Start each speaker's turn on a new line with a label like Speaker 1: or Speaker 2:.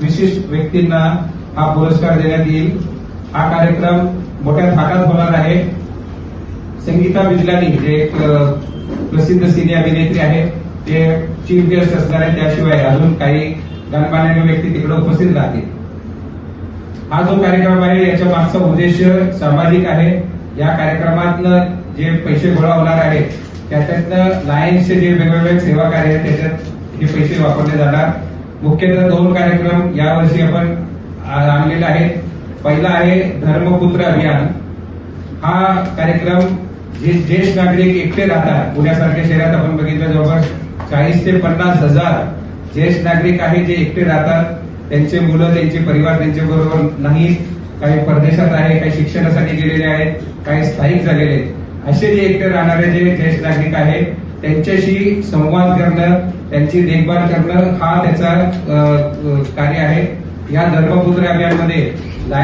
Speaker 1: विशिष्ट व्यक्तींना हा पुरस्कार देण्यात येईल. हा कार्यक्रम मोठ्या थाटात होणार आहे. संगीता बिजलानी जे एक प्रसिद्ध सिने अभिनेत्री आहे ते चीफ गेस्ट असणार आहे. त्याशिवाय अजून काही गणमान्य व्यक्ती तिकडे उपस्थित राहतील. हा जो कार्यक्रम आहे याच्या मागचा उद्देश सामाजिक आहे. या कार्यक्रमातनं जे पैसे गोळा होणार आहेत त्याच्यातनं लायन्सचे जे वेगवेगळे सेवा कार्य आहेत त्याच्यात हे पैसे वापरले जाणार. मुख्यतः दोन कार्यक्रम यावर्षी आपण आणलेला आहे पहिला आहे धर्मपुत्र अभियान. हा कार्यक्रम जे ज्येष्ठ नागरिक एकटे राहतात पुण्यासारख्या शहरात आपण बघितलं जवळपास चाळीस ते पन्नास हजार ज्येष्ठ नागरिक आहे जे एकटे राहतात. त्यांचे मुलं त्यांचे परिवार त्यांच्या बरोबर नाही. काही परदेशात आहे काही शिक्षणासाठी गेलेले आहेत काही स्थायिक झालेले आहेत. असे जे एकटे राहणारे जे ज्येष्ठ नागरिक आहेत त्यांच्याशी संवाद करणं त्यांची देखभाल करणं हा त्याचा कार्य आहे. या धर्मपुत्र अभियानमध्ये